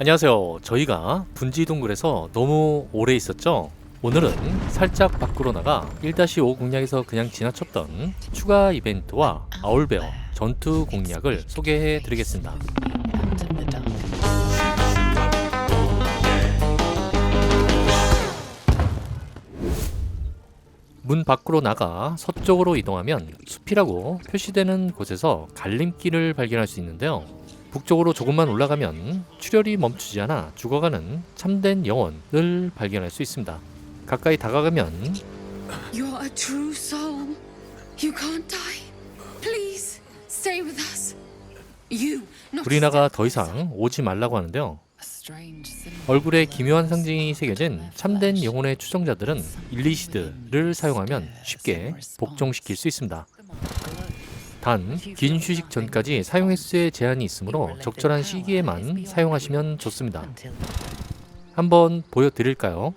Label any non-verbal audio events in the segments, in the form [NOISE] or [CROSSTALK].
안녕하세요. 저희가 분지 동굴에서 너무 오래 있었죠? 오늘은 살짝 밖으로 나가 1-5 공략에서 그냥 지나쳤던 추가 이벤트와 아울베어 전투 공략을 소개해 드리겠습니다. 문 밖으로 나가 서쪽으로 이동하면 숲이라고 표시되는 곳에서 갈림길을 발견할 수 있는데요. 북쪽으로 조금만 올라가면 출혈이 멈추지 않아 죽어가는 참된 영혼을 발견할 수 있습니다. 가까이 다가가면 You're a true soul. You can't die. Please stay with us. You. Not 브리나가 더 이상 오지 말라고 하는데요. a strange symbol. 얼굴에 기묘한 상징이 새겨진 참된 영혼의 추종자들은 일리시드를 사용하면 쉽게 복종시킬 수 있습니다. 단, 긴 휴식 전까지 사용 횟수에 제한이 있으므로 적절한 시기에만 사용하시면 좋습니다. 한번 보여드릴까요?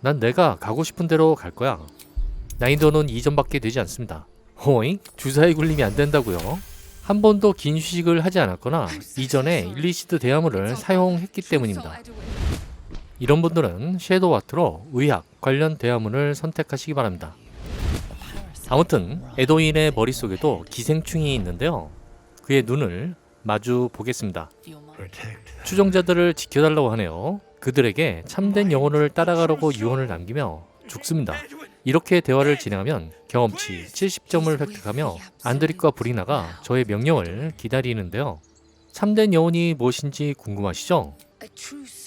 난 내가 가고 싶은 대로 갈 거야. 난이도는 이전밖에 되지 않습니다. 호잉? 주사위 굴림이 안 된다고요? 한 번도 긴 휴식을 하지 않았거나 이전에 일리시드 대화물을 사용했기 때문입니다. 이런 분들은 섀도우 아트로 의학 관련 대화문을 선택하시기 바랍니다. 아무튼 에도인의 머릿속에도 기생충이 있는데요. 그의 눈을 마주 보겠습니다. 추종자들을 지켜달라고 하네요. 그들에게 참된 영혼을 따라가려고 유언을 남기며 죽습니다. 이렇게 대화를 진행하면 경험치 70점을 획득하며 안드릭과 브리나가 저의 명령을 기다리는데요. 참된 영혼이 무엇인지 궁금하시죠?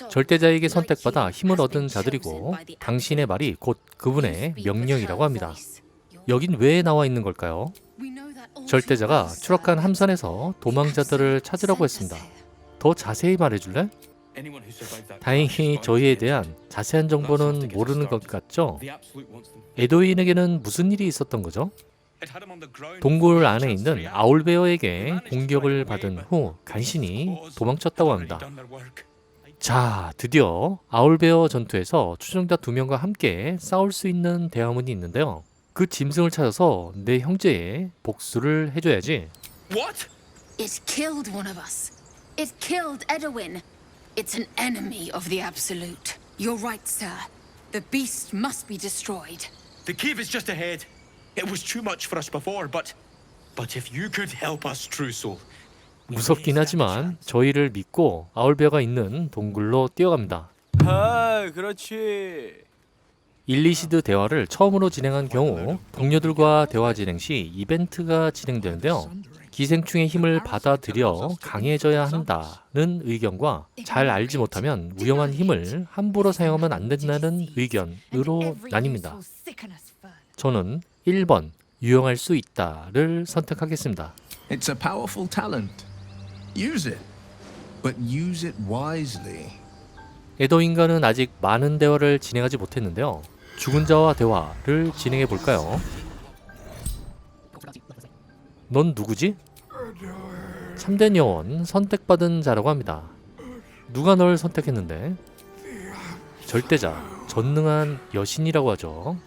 절대자에게 선택받아 힘을 얻은 자들이고 당신의 말이 곧 그분의 명령이라고 합니다. 여긴 왜 나와 있는 걸까요? 절대자가 추락한 함선에서 도망자들을 찾으라고 했습니다. 더 자세히 말해줄래? 다행히 저희에 대한 자세한 정보는 모르는 것 같죠? 에도인에게는 무슨 일이 있었던 거죠? 동굴 안에 있는 아울베어에게 공격을 받은 후 간신히 도망쳤다고 합니다. 자, 드디어 아울베어 전투에서 추종자 두 명과 함께 싸울 수 있는 대화문이 있는데요. 그 짐승을 찾아서 내 형제의 복수를 해줘야지. What? It killed one of us. It killed Edwin. It's an enemy of the Absolute. You're right, sir. The beast must be destroyed. The cave is just ahead. It was too much for us before, but but if you could help us, True Soul. 무섭긴 하지만. 저희를 믿고 아울베어가 있는 동굴로 뛰어갑니다. 아, 그렇지. 일리시드 대화를 처음으로 진행한 경우 동료들과 대화 진행 시 이벤트가 진행되는데요. 기생충의 힘을 받아들여 강해져야 한다는 의견과 잘 알지 못하면 위험한 힘을 함부로 사용하면 안 된다는 의견으로 나뉩니다. 저는 1번 유용할 수 있다를 선택하겠습니다. It's a powerful talent. Use it. But use it wisely. 에더 인간은 아직 많은 대화를 진행하지 못했는데요. 죽은 자와 대화를 진행해 볼까요? 넌 누구지? 참된 영혼 선택받은 자라고 합니다. 누가 널 선택했는데? 절대자, 전능한 여신이라고 하죠.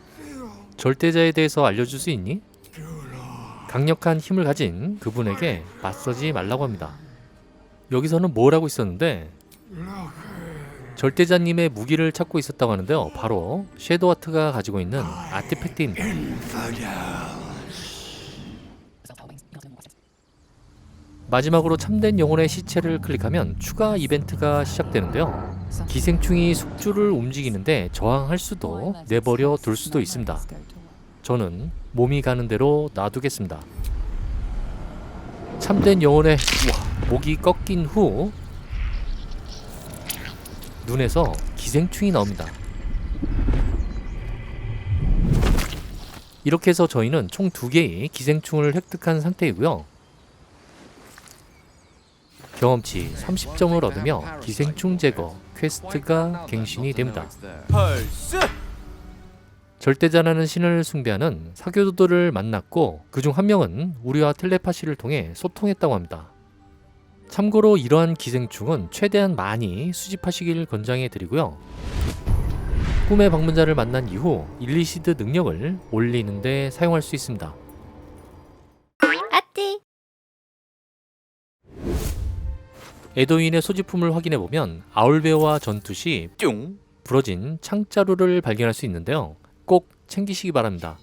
절대자에 대해서 알려줄 수 있니? 강력한 힘을 가진 그분에게 맞서지 말라고 합니다. 여기서는 뭘 하고 있었는데 절대자님의 무기를 찾고 있었다고 하는데요. 바로 섀도우 아트가 가지고 있는 아티팩트입니다. 마지막으로 참된 영혼의 시체를 클릭하면 추가 이벤트가 시작되는데요. 기생충이 숙주를 움직이는데 저항할 수도 내버려 둘 수도 있습니다. 저는 몸이 가는 대로 놔두겠습니다. 참된 영혼의 목이 꺾인 후 눈에서 기생충이 나옵니다. 이렇게 해서 저희는 총 두 개의 기생충을 획득한 상태이고요. 경험치 30점을 얻으며 기생충 제거 퀘스트가 갱신이 됩니다. 절대자라는 신을 숭배하는 사교도들을 만났고 그중 한 명은 우리와 텔레파시를 통해 소통했다고 합니다. 참고로 이러한 기생충은 최대한 많이 수집하시길 권장해 드리고요. 꿈의 방문자를 만난 이후 일리시드 능력을 올리는데 사용할 수 있습니다. 아띠 에도인의 소지품을 확인해 보면 아울베어와 전투 시 뿅. 부러진 창자루를 발견할 수 있는데요. 꼭 챙기시기 바랍니다.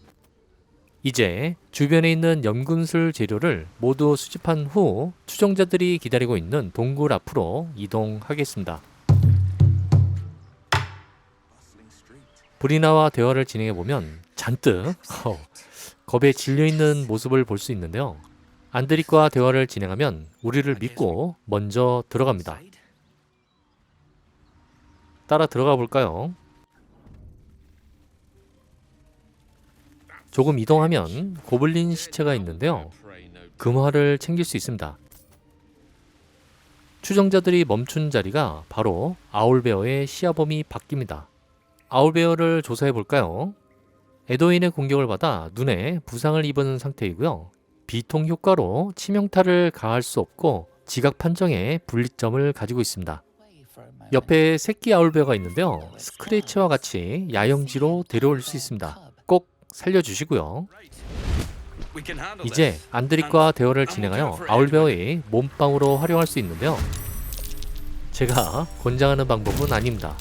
이제 주변에 있는 연금술 재료를 모두 수집한 후 추종자들이 기다리고 있는 동굴 앞으로 이동하겠습니다. 브리나와 대화를 진행해 보면 잔뜩 어, 겁에 질려 있는 모습을 볼 수 있는데요. 안드릭과 대화를 진행하면 우리를 믿고 먼저 들어갑니다. 따라 들어가 볼까요? 조금 이동하면 고블린 시체가 있는데요. 금화를 챙길 수 있습니다. 추정자들이 멈춘 자리가 바로 아울베어의 시야범이 바뀝니다. 아울베어를 조사해 볼까요? 에도인의 공격을 받아 눈에 부상을 입은 상태이고요. 비통 효과로 치명타를 가할 수 없고 지각 판정에 분리점을 가지고 있습니다. 옆에 새끼 아울베어가 있는데요. 스크래치와 같이 야영지로 데려올 수 있습니다. 꼭 살려주시고요. 이제. 안드릭과 대화를 진행하여 아울베어의 몸빵으로 활용할 수 있는데요. 제가 권장하는 방법은 아닙니다.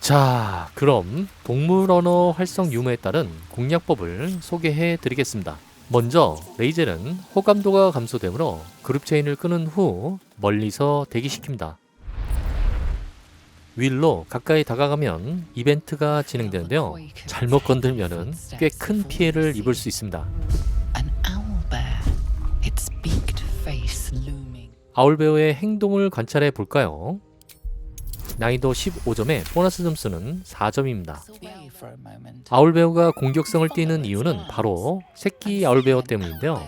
자, 그럼 동물 언어 활성 유무에 따른 공략법을 소개해 드리겠습니다. 먼저 레이젤은 호감도가 감소되므로 그룹 체인을 끄는 후 멀리서 대기시킵니다. 윌로 가까이 다가가면 이벤트가 진행되는데요. 잘못 건들면은 꽤 큰 피해를 입을 수 있습니다. 아울베어의 행동을 관찰해 볼까요? 난이도 15점에 보너스 점수는 4점입니다. Away for a moment. 아울베어가 공격성을 띠는 이유는 바로 새끼 아울베어 때문인데요.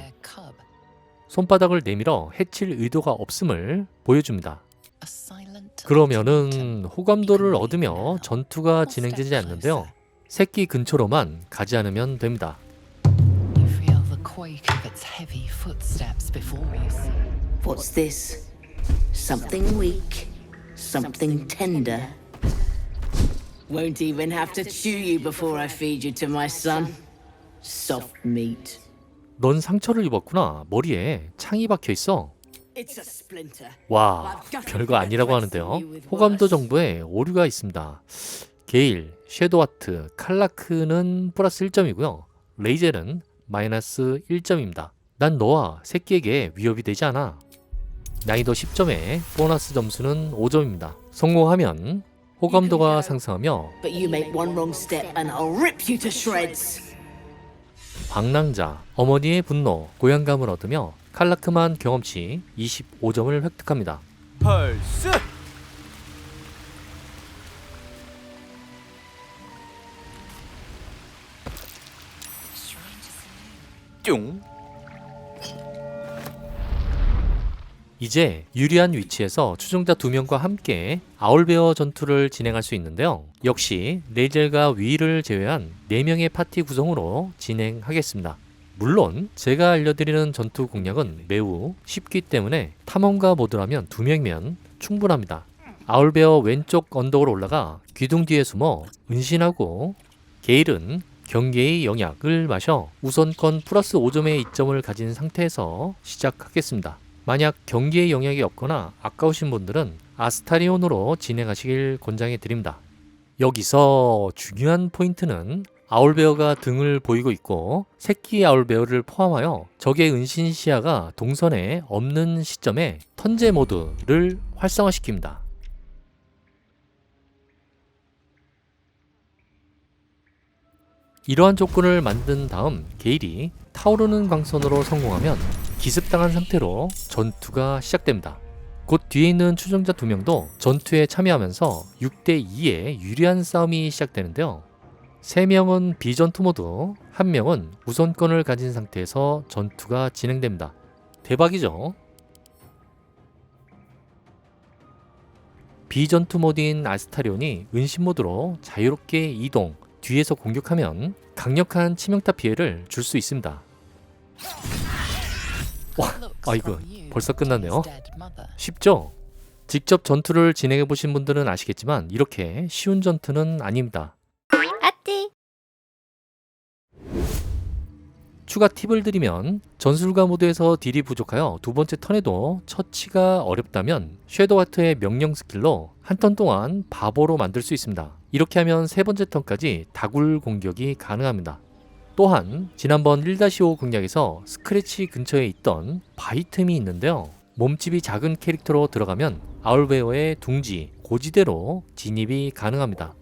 손바닥을 내밀어 해칠 의도가 없음을 보여줍니다. 그러면은 호감도를 얻으며 전투가 진행되지 않는데요. 새끼 근처로만 가지 않으면 됩니다. You feel the quake of its heavy footsteps before you see. What's this? Something weak, something tender. Won't even have to chew you before I feed you to my son. Soft meat. 넌 상처를 입었구나. 머리에 창이 박혀 있어. 와, 별거 아니라고 하는데요. 호감도 정보에 오류가 있습니다. 게일, 섀도와트, 칼라크는 플러스 1점이고요. 레이젤은 마이너스 1점입니다. 난 너와 새끼에게 위협이 되지 않아. 난이도 10점에 보너스 점수는 5점입니다. 성공하면 호감도가 상승하며 But you make one wrong step and I'll rip you to shreds. 방랑자, 어머니의 분노, 고향감을 얻으며 칼라크만 경험치 25점을 획득합니다. 펄스. 뿅. 이제 유리한 위치에서 추종자 두 명과 함께 아울베어 전투를 진행할 수 있는데요. 역시 레이젤과 위를 제외한 4명의 파티 구성으로 진행하겠습니다. 물론 제가 알려드리는 전투 공략은 매우 쉽기 때문에 탐험가 모드라면 2명이면 충분합니다. 아울베어 왼쪽 언덕으로 올라가 귀둥 뒤에 숨어 은신하고 게일은 경계의 영약을 마셔 우선권 플러스 5점의 이점을 가진 상태에서 시작하겠습니다. 만약 경기의 영향이 없거나 아까우신 분들은 아스타리온으로 진행하시길 권장해 드립니다. 여기서 중요한 포인트는 아울베어가 등을 보이고 있고 새끼 아울베어를 포함하여 적의 은신 시야가 동선에 없는 시점에 턴제 모드를 활성화시킵니다. 이러한 조건을 만든 다음 게일이 타오르는 광선으로 성공하면 기습당한 상태로 전투가 시작됩니다. 곧 뒤에 있는 추종자 두 명도 전투에 참여하면서 6대2의 유리한 싸움이 시작되는데요. 3명은 비전투 모드, 1명은 우선권을 가진 상태에서 전투가 진행됩니다. 대박이죠? 비전투 모드인 아스타리온이 은신 모드로 자유롭게 이동, 뒤에서 공격하면 강력한 치명타 피해를 줄 수 있습니다. Looks 아이고, 벌써 끝났네요. 쉽죠? 직접 전투를 진행해 보신 분들은 아시겠지만 이렇게 쉬운 전투는 아닙니다. 추가 팁을 드리면 전술가 모드에서 딜이 부족하여 두 번째 턴에도 처치가 어렵다면 섀도우하트의 명령 스킬로 한 턴 동안 바보로 만들 수 있습니다. 이렇게 하면 세 번째 턴까지 다굴 공격이 가능합니다. 또한 지난번 1-5 공략에서 스크래치 근처에 있던 바이템이 있는데요. 몸집이 작은 캐릭터로 들어가면 아울베어의 둥지, 고지대로 진입이 가능합니다.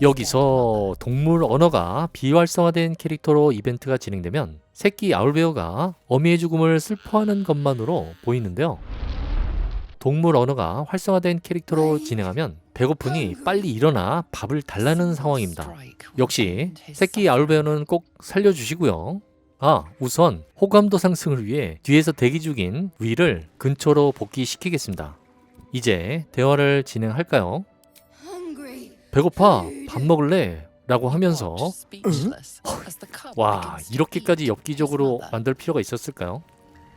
여기서 동물 언어가 비활성화된 캐릭터로 이벤트가 진행되면 새끼 아울베어가 어미의 죽음을 슬퍼하는 것만으로 보이는데요. 동물 언어가 활성화된 캐릭터로 진행하면 배고프니 빨리 일어나 밥을 달라는 상황입니다. 역시 새끼 아울베어는 꼭 살려주시고요. 아, 우선 호감도 상승을 위해 뒤에서 대기 중인 위를 근처로 복귀시키겠습니다. 이제 대화를 진행할까요? 배고파, 밥 먹을래? 라고 하면서 와, 이렇게까지 엽기적으로. 만들 필요가 있었을까요?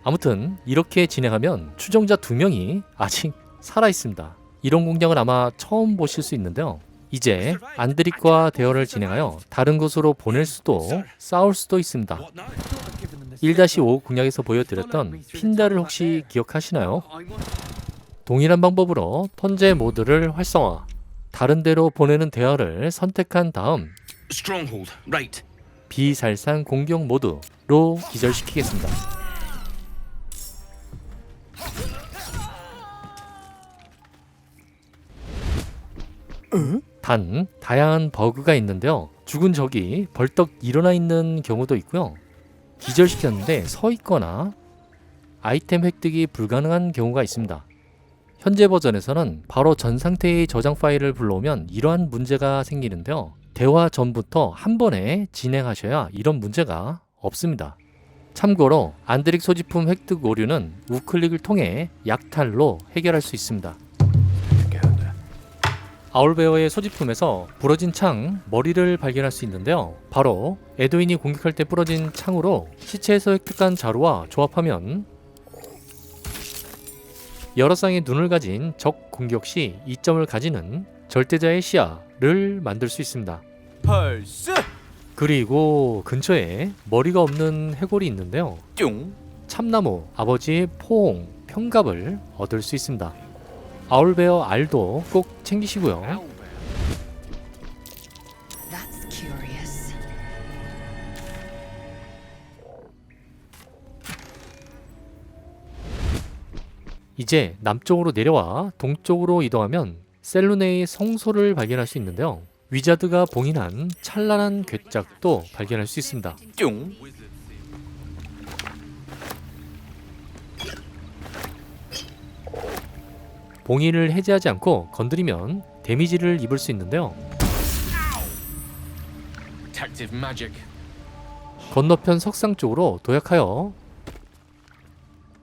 아무튼 이렇게 진행하면 추종자 두 명이 아직 살아 있습니다. 이런 공략을 아마 처음 보실 수 있는데요. 이제 안드릭과 대화를 진행하여 다른 곳으로 보낼 수도 싸울 수도 있습니다. What now? 1-5 공략에서 보여드렸던 핀다를 혹시 기억하시나요? 동일한 방법으로 턴제 모드를 활성화, 다른 데로 보내는 대화를 선택한 다음. 비살상 공격 모드로 기절시키겠습니다. 단 다양한 버그가 있는데요. 죽은 적이 벌떡 일어나 있는 경우도 있고요. 기절시켰는데 서 있거나 아이템 획득이 불가능한 경우가 있습니다. 현재 버전에서는 바로 전 상태의 저장 파일을 불러오면 이러한 문제가 생기는데요. 대화 전부터 한 번에 진행하셔야 이런 문제가 없습니다. 참고로 안드릭 소지품 획득 오류는 우클릭을 통해 약탈로 해결할 수 있습니다. 아울베어의 소지품에서 부러진 창, 머리를 발견할 수 있는데요. 바로 에드윈이 공격할 때 부러진 창으로 시체에서 획득한 자루와 조합하면 여러 쌍의 눈을 가진 적 공격 시 이점을 가지는 절대자의 시야를 만들 수 있습니다. 펄스 그리고 근처에 머리가 없는 해골이 있는데요. 쫑 참나무, 아버지의 포옹, 평갑을 얻을 수 있습니다. 아울베어 알도 꼭 챙기시고요. 이제 남쪽으로 내려와 동쪽으로 이동하면 셀루네의 성소를 발견할 수 있는데요. 위자드가 봉인한 찬란한 괴짝도 발견할 수 있습니다. 쫑 봉인을 해제하지 않고 건드리면 데미지를 입을 수 있는데요. 건너편 석상 쪽으로 도약하여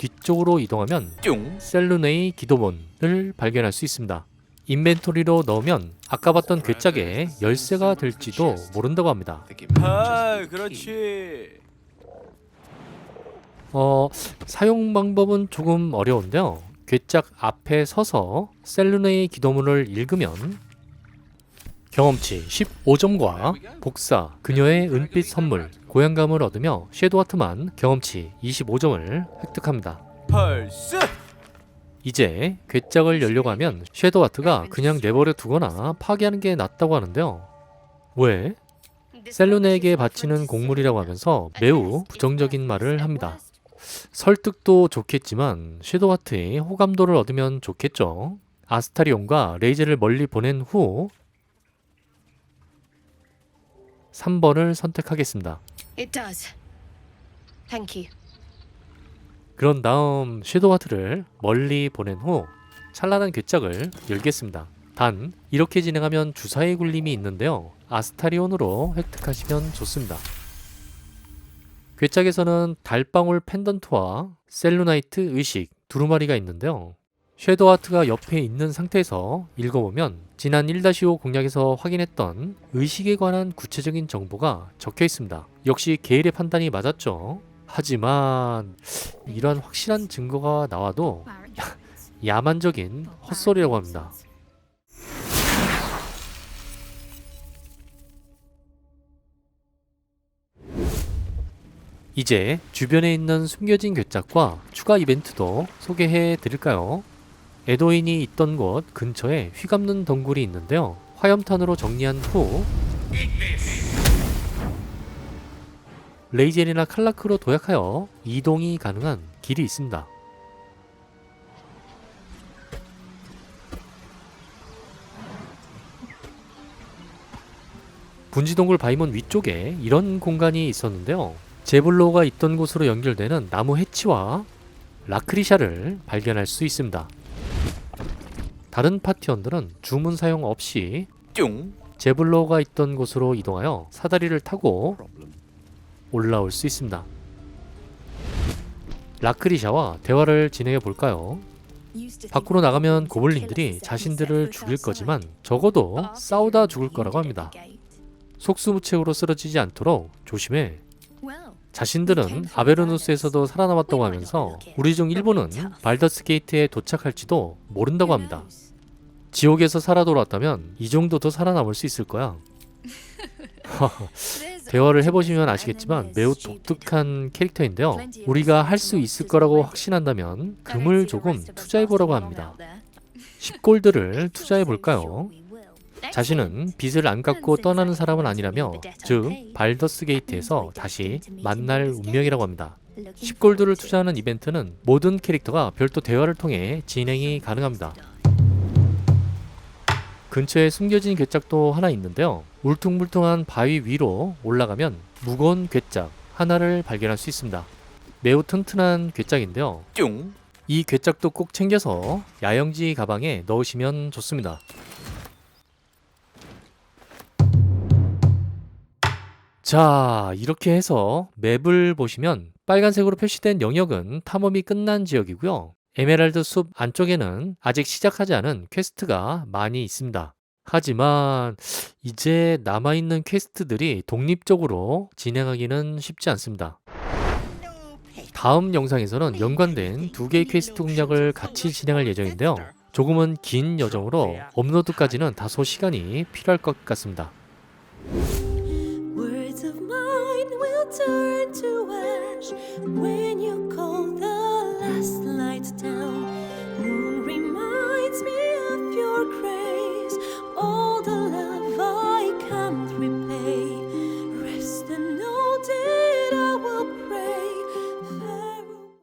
뒤쪽으로 이동하면 쫑 셀루네의 기도문을 발견할 수 있습니다. 인벤토리로 넣으면 아까 봤던 괴짝에 열쇠가 될지도 모른다고 합니다. 아 그렇지 어, 사용 방법은 조금 어려운데요. 괴짝 앞에 서서 셀루네의 기도문을 읽으면 경험치 15점과 복사, 그녀의 은빛 선물, 고향감을 얻으며 섀도우하트만 경험치 25점을 획득합니다. 펄스 이제 괴짝을 열려고 하면 섀도우하트가 그냥 내버려 두거나 파괴하는 게 낫다고 하는데요. 왜? 셀루네에게 바치는 곡물이라고 하면서 매우 부정적인 말을 합니다. 설득도 좋겠지만 섀도우하트의 호감도를 얻으면 좋겠죠. 아스타리온과 레이즈를 멀리 보낸 후 3번을 선택하겠습니다. It does. Thank you. 그런 다음 섀도우하트를 멀리 보낸 후 찬란한 괴짝을 열겠습니다. 단 이렇게 진행하면 주사의 굴림이 있는데요. 아스타리온으로 획득하시면 좋습니다. 괴짝에서는 달방울 펜던트와 셀루나이트 의식 두루마리가 있는데요. 섀도우하트가 옆에 있는 상태에서 읽어보면 지난 1-5 공략에서 확인했던 의식에 관한 구체적인 정보가 적혀 있습니다. 역시 게일의 판단이 맞았죠. 하지만 이러한 확실한 증거가 나와도 [LAUGHS] 야만적인 헛소리라고 합니다. 이제 주변에 있는 숨겨진 괴짝과 추가 이벤트도 소개해 드릴까요? 에도인이 있던 곳 근처에 휘감는 덩굴이 있는데요. 화염탄으로 정리한 후 레이젤이나 칼라크로 도약하여 이동이 가능한 길이 있습니다. 분지동굴 바이몬 위쪽에 이런 공간이 있었는데요. 제블로가 있던 곳으로 연결되는 나무 해치와 라크리샤를 발견할 수 있습니다. 다른 파티원들은 주문 사용 없이 뿅. 제블로가 있던 곳으로 이동하여 사다리를 타고 올라올 수 있습니다. 라크리샤와 대화를 진행해 볼까요? 밖으로 나가면 고블린들이 자신들을 죽일 거지만 적어도 싸우다 죽을 거라고 합니다. 속수무책으로 쓰러지지 않도록 조심해. 자신들은 아베르누스에서도 살아남았다고 하면서 우리 중 일부는 발더스 게이트에 도착할지도 모른다고 합니다. 지옥에서 살아 돌아왔다면 이 정도도 살아남을 수 있을 거야. [LAUGHS] 대화를 해보시면 아시겠지만 매우 독특한 캐릭터인데요. 우리가 할 수 있을 거라고 확신한다면 금을 조금 투자해보라고 합니다. 10골드를 [LAUGHS] [LAUGHS] 투자해볼까요? 자신은 빚을 안 갚고 떠나는 사람은 아니라며 즉 발더스 게이트에서 다시 만날 운명이라고 합니다. 10골드를 투자하는 이벤트는 모든 캐릭터가 별도 대화를 통해 진행이 가능합니다. 근처에 숨겨진 괴짝도 하나 있는데요. 울퉁불퉁한 바위 위로 올라가면 무거운 괴짝 하나를 발견할 수 있습니다. 매우 튼튼한 괴짝인데요. 뿅. 이 괴짝도 꼭 챙겨서 야영지 가방에 넣으시면 좋습니다. 자, 이렇게 해서 맵을 보시면 빨간색으로 표시된 영역은 탐험이 끝난 지역이고요. 에메랄드 숲 안쪽에는 아직 시작하지 않은 퀘스트가 많이 있습니다. 하지만 이제 남아있는 퀘스트들이 독립적으로 진행하기는 쉽지 않습니다. 다음 영상에서는 연관된 두 개의 퀘스트 공략을 같이 진행할 예정인데요. 조금은 긴 여정으로 업로드까지는 다소 시간이 필요할 것 같습니다. Turn to ash when you call the last light down.